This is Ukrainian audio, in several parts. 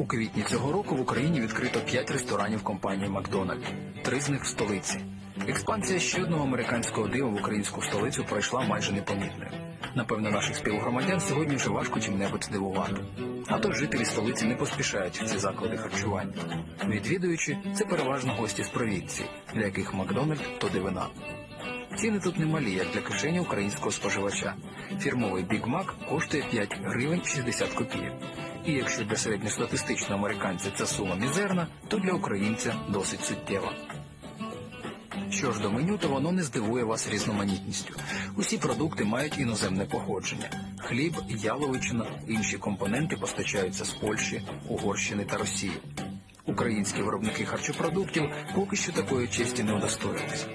У квітні цього року в Україні відкрито 5 ресторанів компанії Макдональд, три з них в столиці. Експансія ще одного американського дива в українську столицю пройшла майже непомітною. Напевно, наших співгромадян сьогодні вже важко чим-небудь здивувати. А то жителі столиці не поспішають в ці заклади харчування. Відвідуючи, це переважно гості з провінції, для яких Макдональд то дивина. Ціни тут немалі, як для кишені українського споживача. Фірмовий Біг Мак коштує 5 гривень 60 копійок. І якщо для середньостатистичного американця ця сума мізерна, то для українця досить суттєва. Що ж до меню, то воно не здивує вас різноманітністю. Усі продукти мають іноземне походження: хліб, яловичина, інші компоненти постачаються з Польщі, Угорщини та Росії. Українські виробники харчопродуктів поки що такої честі не удостоїлись.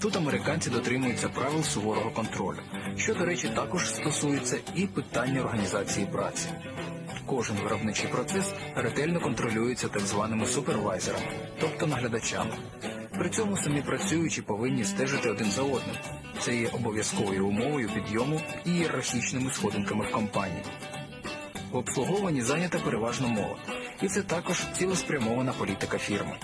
Тут американці дотримуються правил суворого контролю, що, до речі, також стосується і питання організації праці. Кожен виробничий процес ретельно контролюється так званими супервайзерами, тобто наглядачами. При цьому самі працюючі повинні стежити один за одним. Це є обов'язковою умовою підйому і ієрархічними сходинками в компанії. В обслуговуванні зайнята переважно молодь, і це також цілеспрямована політика фірми.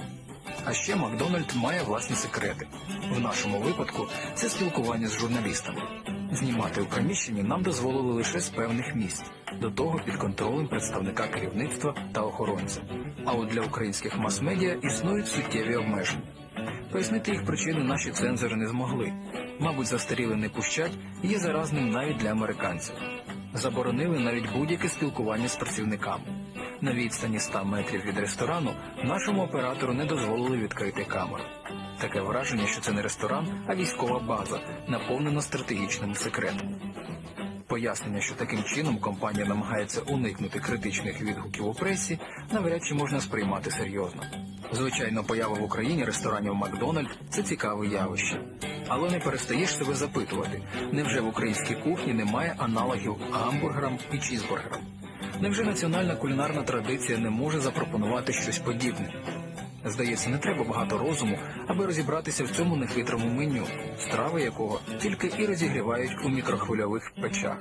А ще Макдональд має власні секрети. В нашому випадку це спілкування з журналістами. Знімати у приміщенні нам дозволили лише з певних місць, до того під контролем представника керівництва та охоронця. А от для українських мас-медіа існують суттєві обмеження. Пояснити їх причини наші цензори не змогли. Мабуть, застаріли не пущать є заразним навіть для американців. Заборонили навіть будь-яке спілкування з працівниками. На відстані 100 метрів від ресторану нашому оператору не дозволили відкрити камеру. Таке враження, що це не ресторан, а військова база, наповнена стратегічним секретами. Пояснення, що таким чином компанія намагається уникнути критичних відгуків у пресі, навряд чи можна сприймати серйозно. Звичайно, поява в Україні ресторанів Макдональд це цікаве явище. Але не перестаєш себе запитувати, невже в українській кухні немає аналогів гамбургерам і чізбургерам? Невже національна кулінарна традиція не може запропонувати щось подібне? Здається, не треба багато розуму, аби розібратися в цьому нехитрому меню, страви якого тільки і розігрівають у мікрохвильових печах.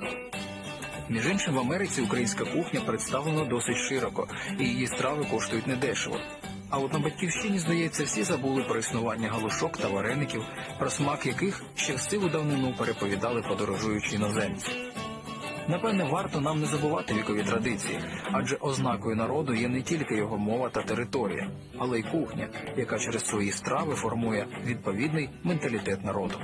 Між іншим, в Америці українська кухня представлена досить широко, і її страви коштують недешево. А от на батьківщині, здається, всі забули про існування галушок та вареників, про смак яких ще в сиву давнину переповідали подорожуючі іноземці. Напевне, варто нам не забувати вікові традиції, адже ознакою народу є не тільки його мова та територія, але й кухня, яка через свої страви формує відповідний менталітет народу.